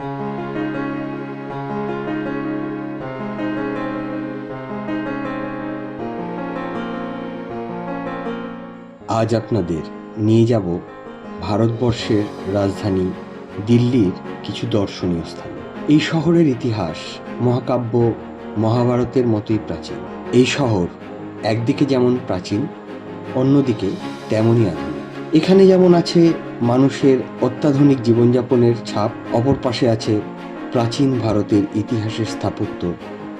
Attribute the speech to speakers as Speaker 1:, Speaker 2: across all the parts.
Speaker 1: আজ আপনাদের নিয়ে যাব ভারতবর্ষের রাজধানী দিল্লির কিছু দর্শনীয় স্থান। এই শহরের ইতিহাস মহাকাব্য মহাভারতের মতোই প্রাচীন। এই শহর একদিকে যেমন প্রাচীন, অন্যদিকে তেমনই আধুনিক। এখানে যেমন আছে মানুষের অত্যাধুনিক জীবনযাপনের ছাপ, অপর পাশে আছে প্রাচীন ভারতের ইতিহাসের স্থাপত্য,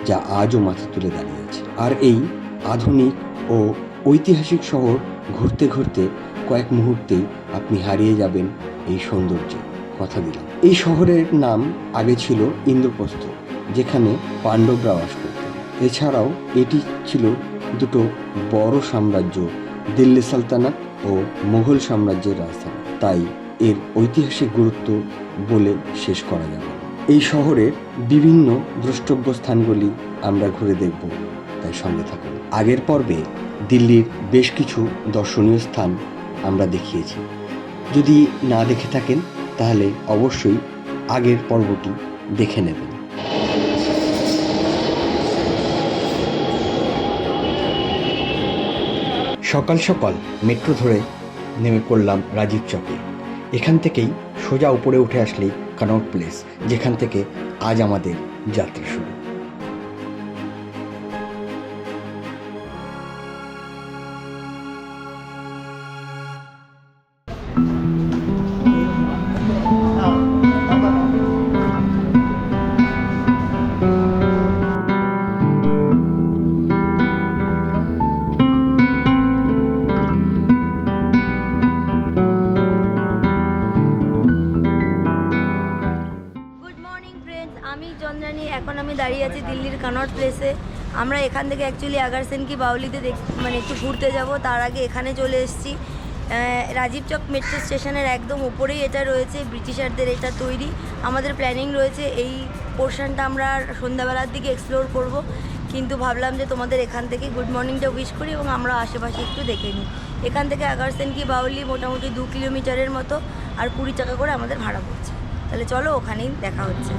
Speaker 1: যা আজও মাথা তুলে দাঁড়িয়ে আছে। আর এই আধুনিক ও ঐতিহাসিক শহর ঘুরতে ঘুরতে কয়েক মুহূর্তেই আপনি হারিয়ে যাবেন এই সৌন্দর্যে। কথা দিলাম। এই শহরের নাম আগে ছিল ইন্দ্রপ্রস্থ, যেখানে পাণ্ডবরা বাস করতেন এছাড়াও এটি ছিল দুটো বড় সাম্রাজ্য, দিল্লি সালতানাত ও মুঘল সাম্রাজ্যের রাজধানী। তাই এর ঐতিহাসিক গুরুত্ব বলে শেষ করা যাবে এই শহরের বিভিন্ন দ্রষ্টব্য স্থানগুলি আমরা ঘুরে দেখব, তাই সঙ্গে থাকুন। আগের পর্বে দিল্লির বেশ কিছু দর্শনীয় স্থান আমরা দেখিয়েছি। যদি না দেখে থাকেন, তাহলে অবশ্যই আগের পর্বটি দেখে নেবেন। সকাল সকাল মেট্রো ধরে নেমে পড়লাম রাজীব চকে। এখান থেকেই সোজা উপরে উঠে আসলে কানট প্লেস, যেখান থেকে আজ আমাদের যাত্রা শুরু।
Speaker 2: এখান থেকে অ্যাকচুয়ালি আগারসেন কি বাউলিতে দেখ মানে একটু ঘুরতে যাব। তার আগে এখানে চলে এসেছি। রাজীব চক মেট্রো স্টেশনের একদম উপরেই এটা রয়েছে, ব্রিটিশারদের এটা তৈরি। আমাদের প্ল্যানিং রয়েছে এই পোর্শনটা আমরা সন্ধ্যাবেলার দিকে এক্সপ্লোর করব। কিন্তু ভাবলাম যে তোমাদের এখান থেকে গুড মর্নিংটা উইশ করি এবং আমরা আশেপাশে একটু দেখে নিই। এখান থেকে আগারসেন কি বাউলি মোটামুটি দু কিলোমিটারের মতো আর কুড়ি টাকা করে আমাদের ভাড়া পড়ছে। তাহলে চলো ওখানেই দেখা হচ্ছে।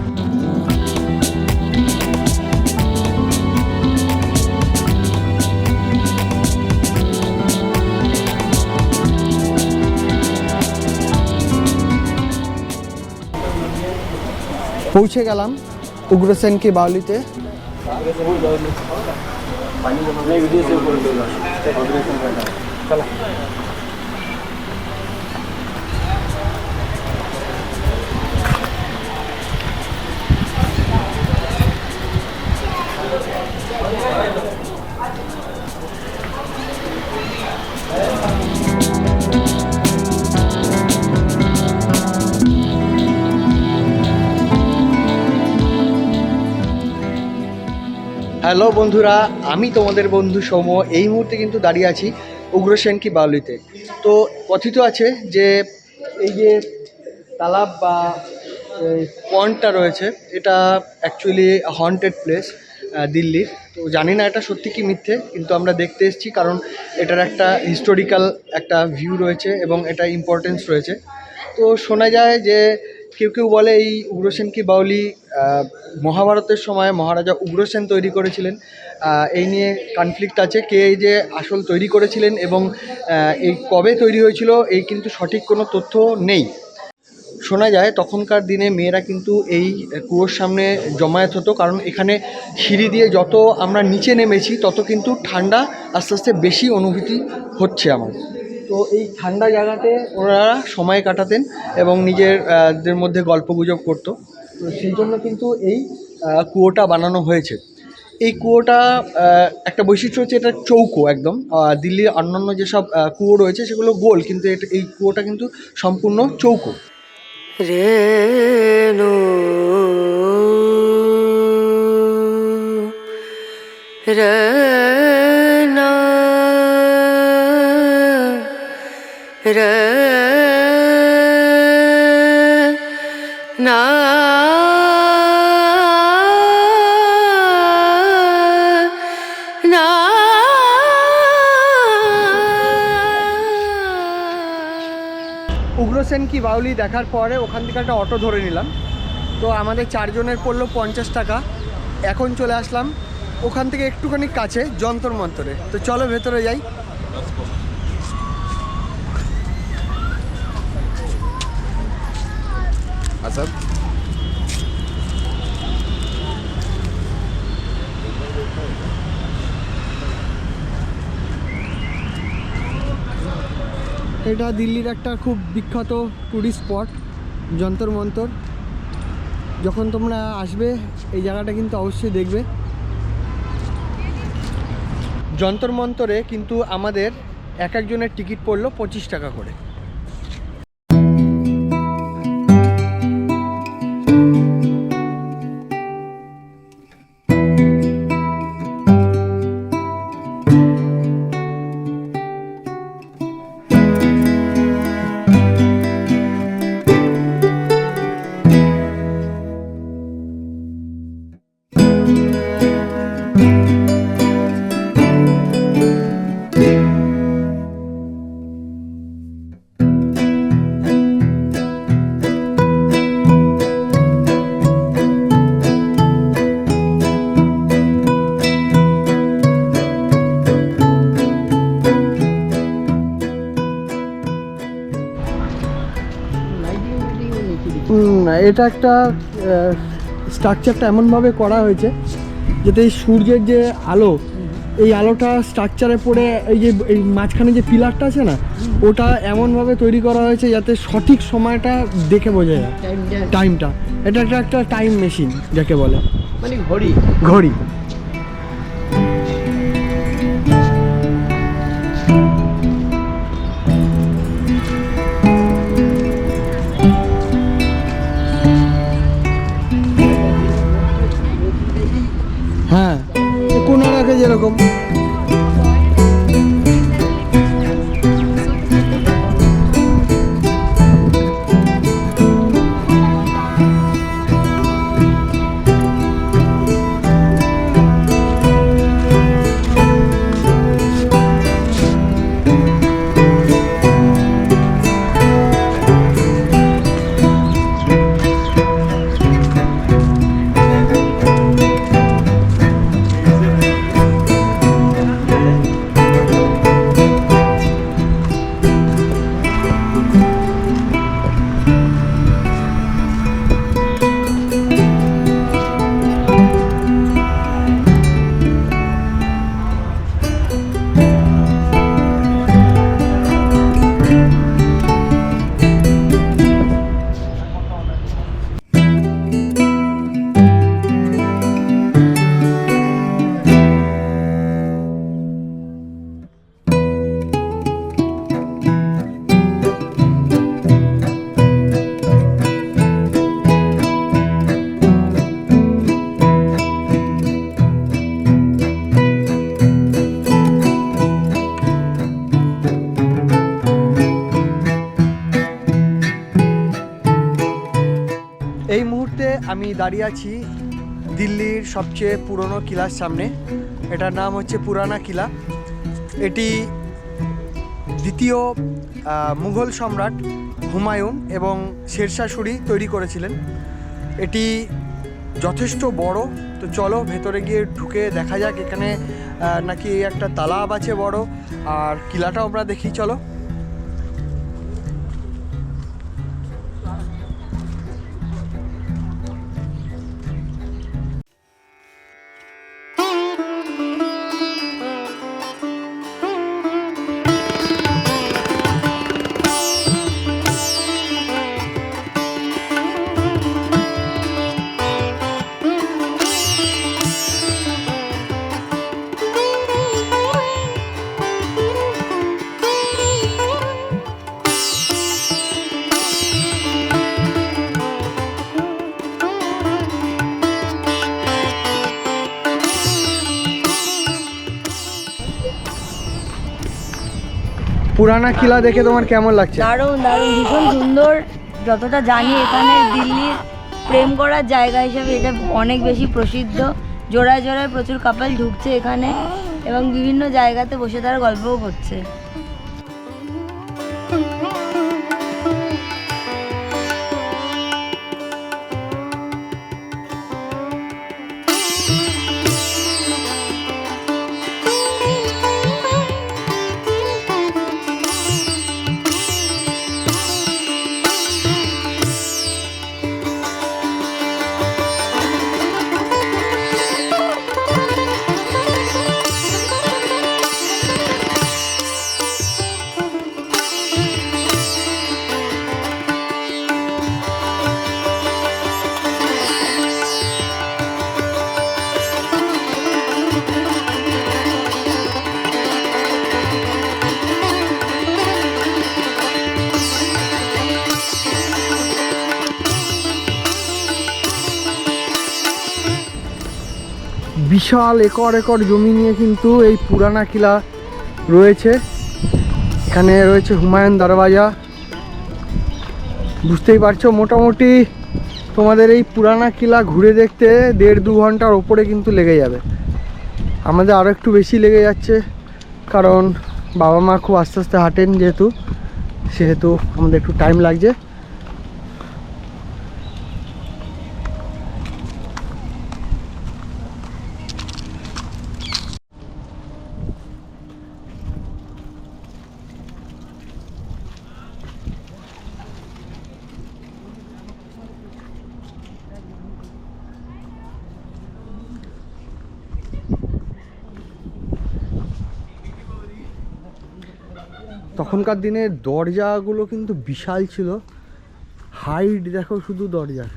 Speaker 3: পৌঁছে গেলাম উগ্রসেনকে বাউলিতে। হ্যালো বন্ধুরা, আমি তোমাদের বন্ধু সৌম এই মুহূর্তে কিন্তু দাঁড়িয়ে আছি উগ্রসেন কি বাউলিতে। তো কথিত আছে যে এই যে তালাব বা পয়েন্টটা রয়েছে, এটা অ্যাকচুয়ালি হন্টেড প্লেস দিল্লির। তো জানি না এটা সত্যি কি মিথ্যে, কিন্তু আমরা দেখতে এসেছি কারণ এটার একটা হিস্টোরিক্যাল একটা ভিউ রয়েছে এবং এটা ইম্পর্টেন্স রয়েছে। তো শোনা যায় যে কেউ কেউ বলে এই উগ্রসেন কি বাউলি মহাভারতের সময় মহারাজা উগ্রসেন তৈরি করেছিলেন। এই নিয়ে কনফ্লিক্ট আছে, কে এই যে আসল তৈরি করেছিলেন এবং এই কবে তৈরি হয়েছিল, এই কিন্তু সঠিক কোনো তথ্য নেই। শোনা যায়, তখনকার দিনে মেয়েরা কিন্তু এই কুয়োর সামনে জমায়েত হতো, কারণ এখানে সিঁড়ি দিয়ে যত আমরা নিচে নেমেছি, তত কিন্তু ঠান্ডা আস্তে আস্তে বেশি অনুভূতি হচ্ছে আমার। তো এই ঠান্ডা জায়গাতে ওনারা সময় কাটাতেন এবং নিজের আহ, দের মধ্যে গল্পগুজব করতো। তো সেই জন্য কিন্তু এই কুয়োটা বানানো হয়েছে। এই কুয়োটা একটা বৈশিষ্ট্য হচ্ছে এটা চৌকো একদম। দিল্লির অন্যান্য যেসব কুয়ো রয়েছে সেগুলো গোল কিন্তু এটা এই কুয়োটা কিন্তু সম্পূর্ণ চৌকো।
Speaker 2: রেণু রেনা না।
Speaker 3: উগ্রসেন কি বাউলি দেখার পরে ওখান থেকে একটা অটো ধরে নিলাম। তো আমাদের চারজনের পড়ল পঞ্চাশ টাকা। এখন চলে আসলাম ওখান থেকে একটুখানি কাছে যন্তর মন্তরে। তো চলো ভেতরে যাই।
Speaker 4: আচ্ছা
Speaker 3: এটা দিল্লির একটা খুব বিখ্যাত টুরিস্ট স্পট যন্তর মন্তর। যখন তোমরা আসবে, এই জায়গাটা কিন্তু অবশ্যই দেখবে। যন্তর মন্তরে কিন্তু আমাদের এক একজনের টিকিট পড়ল পঁচিশ টাকা করে। এটা একটা স্ট্রাকচারটা এমনভাবে করা হয়েছে যাতে এই সূর্যের যে আলো এই আলোটা স্ট্রাকচারে পড়ে এই যে এই মাঝখানে যে পিলারটা আছে না ওটা এমনভাবে তৈরি করা হয়েছে যাতে সঠিক সময়টা দেখে বোঝা যায়। টাইমটা এটা একটা একটা টাইম মেশিন যাকে বলে।
Speaker 4: মানে ঘড়ি।
Speaker 3: ঘড়ি। আমি দাঁড়িয়ে আছি দিল্লির সবচেয়ে পুরনো কিলার সামনে। এটার নাম হচ্ছে পুরানা কিলা। এটি দ্বিতীয় মুঘল সম্রাট হুমায়ুন এবং শেরশাহ সুরি তৈরি করেছিলেন। এটি যথেষ্ট বড়। তো চলো ভেতরে গিয়ে ঢুকে দেখা যাক এখানে নাকি একটা তালাব আছে বড়। আর কিলাটাও আমরা দেখি, চলো। পুরানা কিলা দেখে তোমার কেমন লাগছে?
Speaker 2: দারুণ দারুণ, ভীষণ সুন্দর। যতটা জানি এখানে দিল্লির প্রেম করার জায়গা হিসেবে এটা অনেক বেশি প্রসিদ্ধ। জোড়ায় জোড়ায় প্রচুর কাপল ঢুকছে এখানে এবং বিভিন্ন জায়গাতে বসে তারা গল্পও করছে।
Speaker 3: বিশাল একর একর জমি নিয়ে কিন্তু এই পুরানা কিলা রয়েছে। এখানে রয়েছে হুমায়ুন দরওয়াজা বুঝতেই পারছ, মোটামুটি তোমাদের এই পুরানা কিলা ঘুরে দেখতে দেড় দু ঘণ্টার ওপরে কিন্তু লেগে যাবে। আমাদের আরও একটু বেশি লেগে যাচ্ছে, কারণ বাবা মা খুব আস্তে আস্তে হাঁটেন যেহেতু, সেহেতু আমাদের একটু টাইম লাগছে। তখনকার দিনে দরজাগুলো কিন্তু বিশাল ছিল। হাইট দেখো শুধু দরজার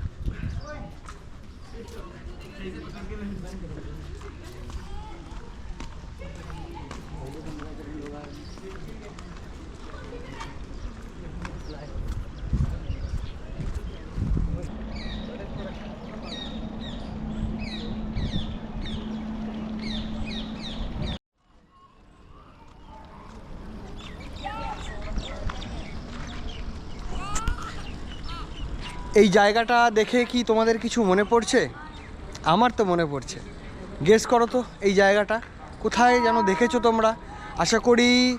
Speaker 3: এই জায়গাটা দেখে কি তোমাদের কিছু মনে পড়ছে? আমার তো মনে পড়ছে। গেস করো তো এই জায়গাটা। কোথায় যেন দেখেছ তোমরা? আশা করি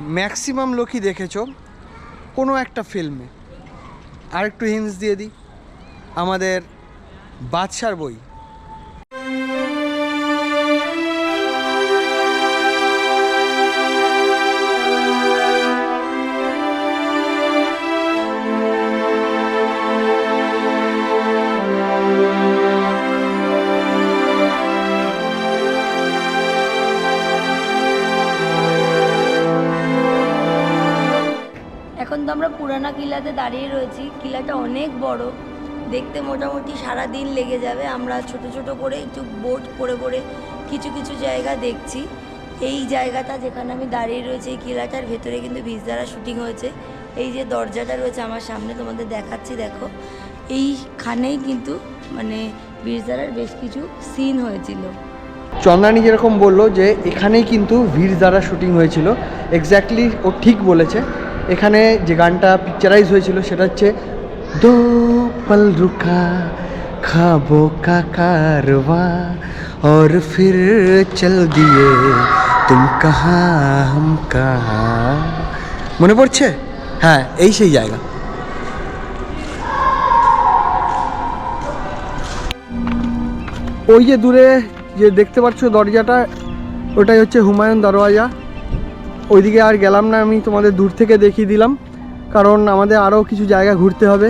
Speaker 3: ম্যাক্সিমাম লোকই দেখেছ কোনো একটা ফিল্মে আরেকটু হিন্স দিয়ে দিই। আমাদের বাদশার বই।
Speaker 2: তো আমরা পুরানা কিলাতে দাঁড়িয়ে রয়েছি। কিলাটা অনেক বড়। দেখতে মোটামুটি সারা দিন লেগে যাবে। আমরা ছোট ছোট করে একটু বোট করে করে কিছু কিছু জায়গা দেখছি। এই জায়গাটা যেখানে আমি দাঁড়িয়ে রয়েছি, এই কিলাটার ভেতরে কিন্তু ভিজদারা শুটিং হয়েছে। এই যে দরজাটা রয়েছে আমার সামনে, তোমাদের দেখাচ্ছি, দেখো। এইখানেই কিন্তু মানে বীরজারার বেশ কিছু সিন হয়েছিল।
Speaker 3: চন্দ্রানী যেরকম বলল যে, এখানেই কিন্তু দ্বারা শুটিং হয়েছিল। এক্স্যাক্টলি ও ঠিক বলেছে। এখানে যে গানটা পিকচারাইজ হয়েছিল সেটা হচ্ছে দো পল রুকা খাবো কা কারওয়া और फिर चल दिए तुम कहाँ हम कहाँ মনে পড়ছে হ্যাঁ এই সেই জায়গা ওই যে দূরে যে দেখতে পাচ্ছ দরজাটা ওটাই হচ্ছে হুমায়ুন দরওয়াজা ওইদিকে আর গেলাম না, আমি তোমাদের দূর থেকে দেখিয়ে দিলাম। কারণ আমাদের আরও কিছু জায়গা ঘুরতে হবে।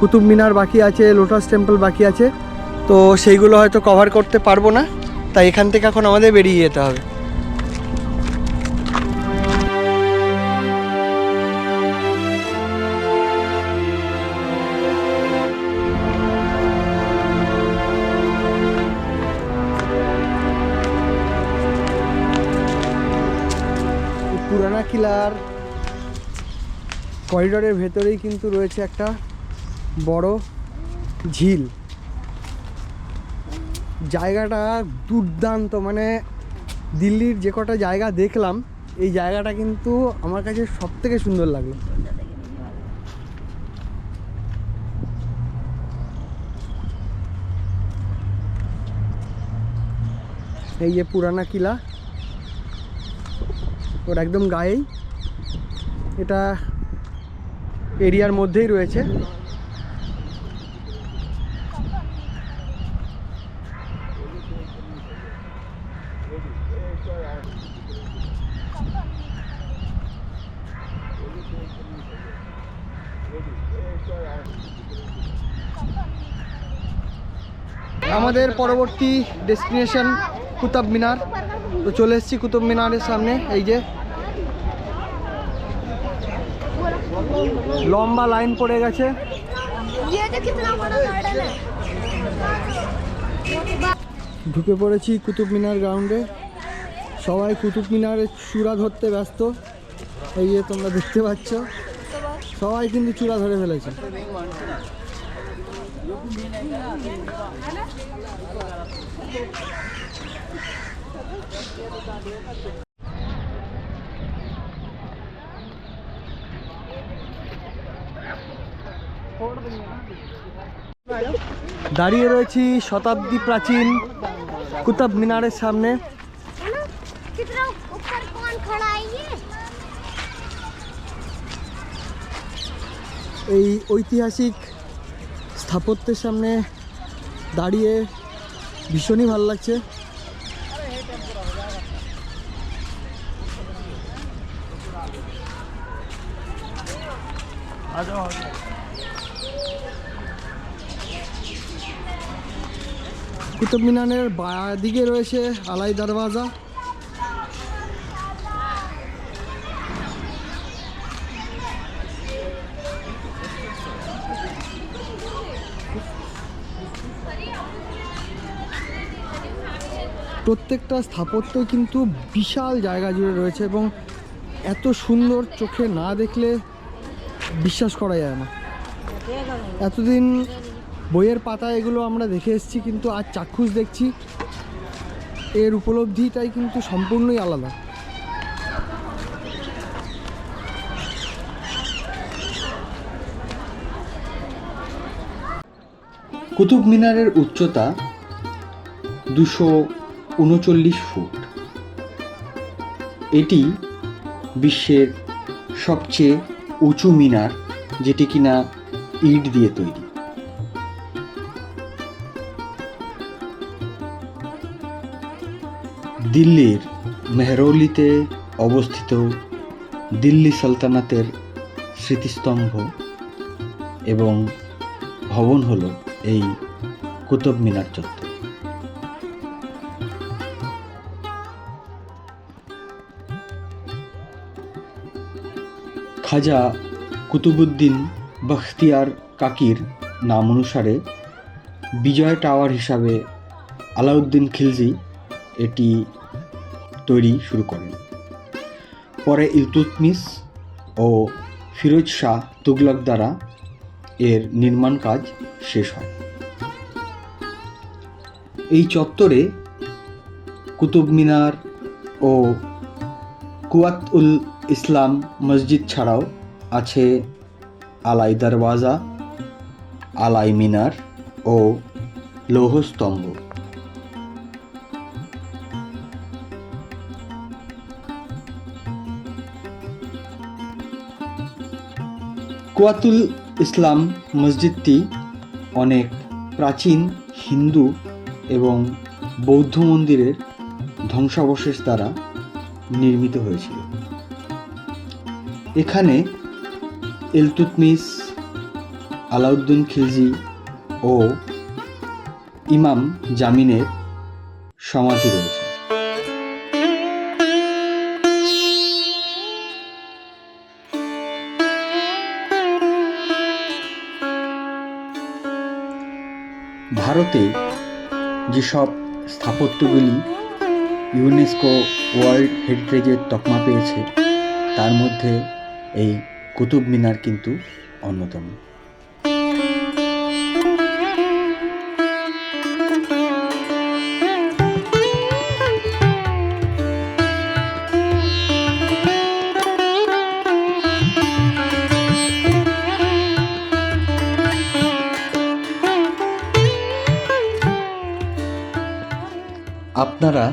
Speaker 3: কুতুব মিনার বাকি আছে, লোটাস টেম্পল বাকি আছে। তো সেইগুলো হয়তো কভার করতে পারব না। তাই এখান থেকে এখন আমাদের বেরিয়ে যেতে হবে। করিডোরের ভেতরেই কিন্তু রয়েছে একটা বড় ঝিল। জায়গাটা দুর্দান্ত মানে দিল্লির যে কটা জায়গা দেখলাম, এই জায়গাটা কিন্তু আমার কাছে সব থেকে সুন্দর লাগল। এই যে পুরানা কিলা, ওর একদম গায়েই। এটা এরিয়ার মধ্যেই রয়েছে। আমাদের পরবর্তী ডেস্টিনেশন কুতুব মিনার তো চলে এসেছি কুতুব মিনারের সামনে, এই যে লম্বা লাইন পড়ে গেছে। ঢুকে পড়েছি কুতুব মিনার গ্রাউন্ডে। সবাই কুতুব মিনারের চূড়া ধরতে ব্যস্ত। এই যে তোমরা দেখতে পাচ্ছ, সবাই কিন্তু চূড়া ধরে ফেলেছে। দাঁড়িয়ে রয়েছি শতাব্দী প্রাচীন কুতাব মিনারের সামনে। এই ঐতিহাসিক স্থাপত্যের সামনে দাঁড়িয়ে ভীষণই ভালো লাগছে। কুতুব মিনারের দিকে রয়েছে আলাই দরওয়াজা। প্রত্যেকটা স্থাপত্য কিন্তু বিশাল জায়গা জুড়ে রয়েছে এবং এত সুন্দর চোখে না দেখলে বিশ্বাস করা যায় না। এতদিন বইয়ের পাতা এগুলো আমরা দেখে এসেছি, কিন্তু আজ চাক্ষুষ দেখছি, এর উপলব্ধিটাই কিন্তু সম্পূর্ণই আলাদা।
Speaker 1: কুতুব মিনারের উচ্চতা দুশো উনচল্লিশ ফুট। এটি বিশ্বের সবচেয়ে উঁচু মিনার, যেটি কিনা ইট দিয়ে তৈরি। দিল্লির মেহরৌলিতে অবস্থিত দিল্লি সালতানাতের স্মৃতিস্তম্ভ এবং ভবন হলো এই কুতুব মিনার চত্বর। খাজা কুতুবুদ্দিন বখতিয়ার কাকির নাম অনুসারে বিজয় টাওয়ার হিসাবে আলাউদ্দিন খিলজি এটি তৈরি শুরু করেন। পরে ইলতুতমিস ও ফিরোজ শাহ তুগলক দ্বারা এর নির্মাণ কাজ শেষ হয়। এই চত্বরে কুতুব মিনার ও কুয়াত উল ইসলাম মসজিদ ছাড়াও আছে আলাই দরওয়াজা, আলাই মিনার ও লৌহস্তম্ভ কুয়াতুল ইসলাম মসজিদটি অনেক প্রাচীন হিন্দু এবং বৌদ্ধ মন্দিরের ধ্বংসাবশেষ দ্বারা নির্মিত হয়েছিল। এখানে ইলতুতমিস আলাউদ্দিন খিলজি ও ইমাম জামিনের সমাধি রয়েছে। ভারতে যেসব স্থাপত্যগুলি ইউনেস্কো ওয়ার্ল্ড হেরিটেজের তকমা পেয়েছে, তার মধ্যে এই কুতুব মিনার কিন্তু অন্যতম। আপনারা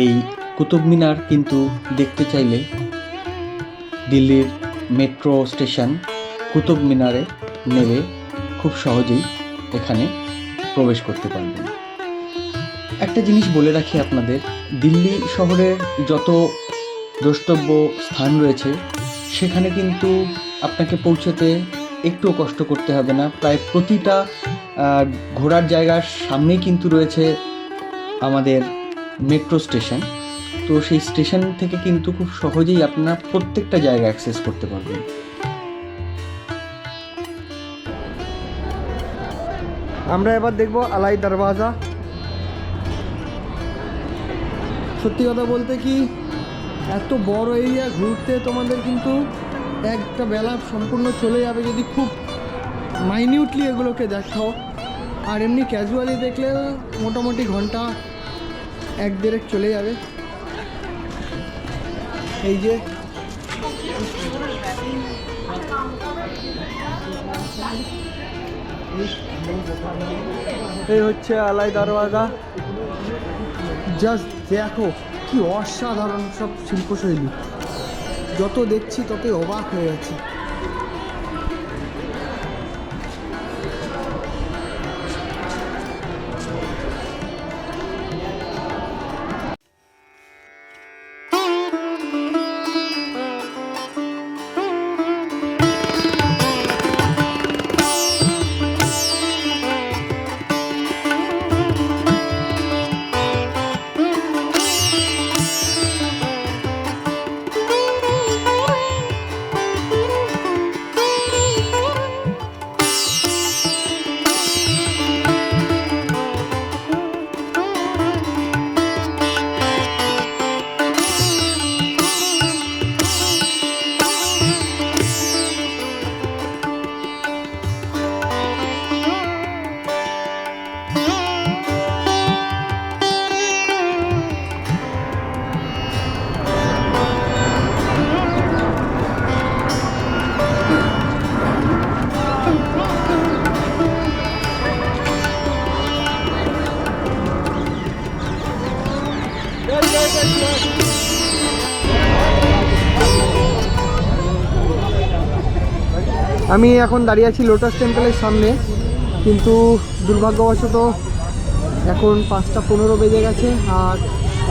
Speaker 1: এই কুতুব মিনার কিন্তু দেখতে চাইলে দিল্লির মেট্রো স্টেশন কুতুব মিনারে নেমে খুব সহজেই এখানে প্রবেশ করতে পারবেন। একটা জিনিস বলে রাখি আপনাদের, দিল্লি শহরের যত দ্রষ্টব্য স্থান রয়েছে, সেখানে কিন্তু আপনাকে পৌঁছতে একটুও কষ্ট করতে হবে না। প্রায় প্রতিটা ঘোরার জায়গার সামনেই কিন্তু রয়েছে আমাদের মেট্রো স্টেশন তো সেই স্টেশন থেকে কিন্তু খুব সহজেই আপনারা প্রত্যেকটা জায়গা অ্যাক্সেস করতে পারবেন।
Speaker 3: আমরা এবার দেখব আলাই দরওয়াজা। সত্যি কথা বলতে কি এত বড় এরিয়া ঘুরতে তোমাদের কিন্তু একটা বেলা সম্পূর্ণ চলে যাবে যদি খুব মাইনিউটলি এগুলোকে দেখাও। আর এমনি ক্যাজুয়ালি দেখলে মোটামুটি ঘণ্টা এক দেড়েক চলে যাবে। এই যে। এই হচ্ছে আলাই দরওয়াজা। জাস্ট দেখো, কি অসাধারণ সব শিল্পশৈলী। যত দেখছি ততই অবাক হয়ে যাচ্ছি। আমি এখন দাঁড়িয়ে আছি লোটাস টেম্পলের সামনে, কিন্তু দুর্ভাগ্যবশত এখন পাঁচটা পনেরো বেজে গেছে আর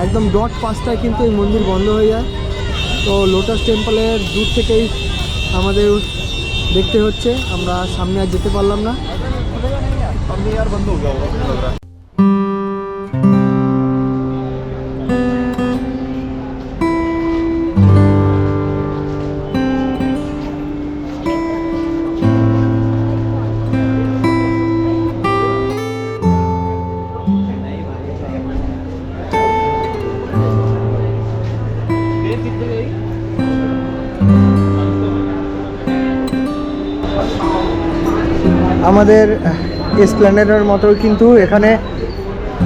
Speaker 3: একদম ডট পাঁচটায় কিন্তু এই মন্দির বন্ধ হয়ে যায়। তো লোটাস টেম্পলের দূর থেকেই আমাদের দেখতে হচ্ছে, আমরা সামনে আর যেতে পারলাম না। আমাদের এসপ্ল্যানেডের মতো কিন্তু এখানে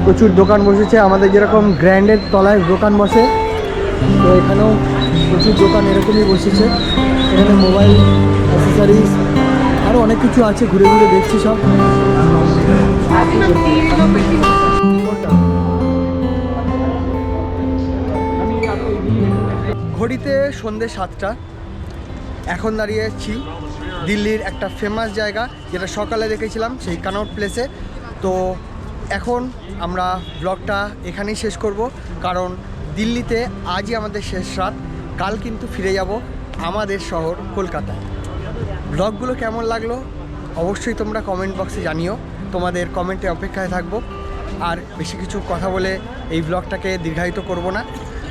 Speaker 3: প্রচুর দোকান বসেছে। আমাদের যেরকম গ্র্যান্ডের তলায় দোকান বসে, তো এখানেও প্রচুর দোকান এরকমই বসেছে। এখানে মোবাইল অ্যাসেসারিজ আরও অনেক কিছু আছে, ঘুরে ঘুরে দেখছি সব। ঘড়িতে সন্ধে সাতটা, এখন দাঁড়িয়ে আছি দিল্লির একটা ফেমাস জায়গা যেটা সকালে দেখেছিলাম, সেই কানট প্লেসে তো এখন আমরা ব্লগটা এখানেই শেষ করব, কারণ দিল্লিতে আজই আমাদের শেষ রাত। কাল কিন্তু ফিরে যাব আমাদের শহর কলকাতায়। ব্লগগুলো কেমন লাগল? অবশ্যই তোমরা কমেন্ট বক্সে জানিও। তোমাদের কমেন্টে অপেক্ষায় থাকব। আর বেশি কিছু কথা বলে এই ব্লগটাকে দীর্ঘায়িত করব না।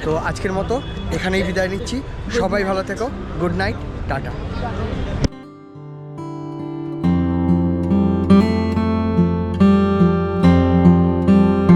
Speaker 3: তো আজকের মতো এখানেই বিদায় নিচ্ছি। সবাই ভালো থেকো। Good night tata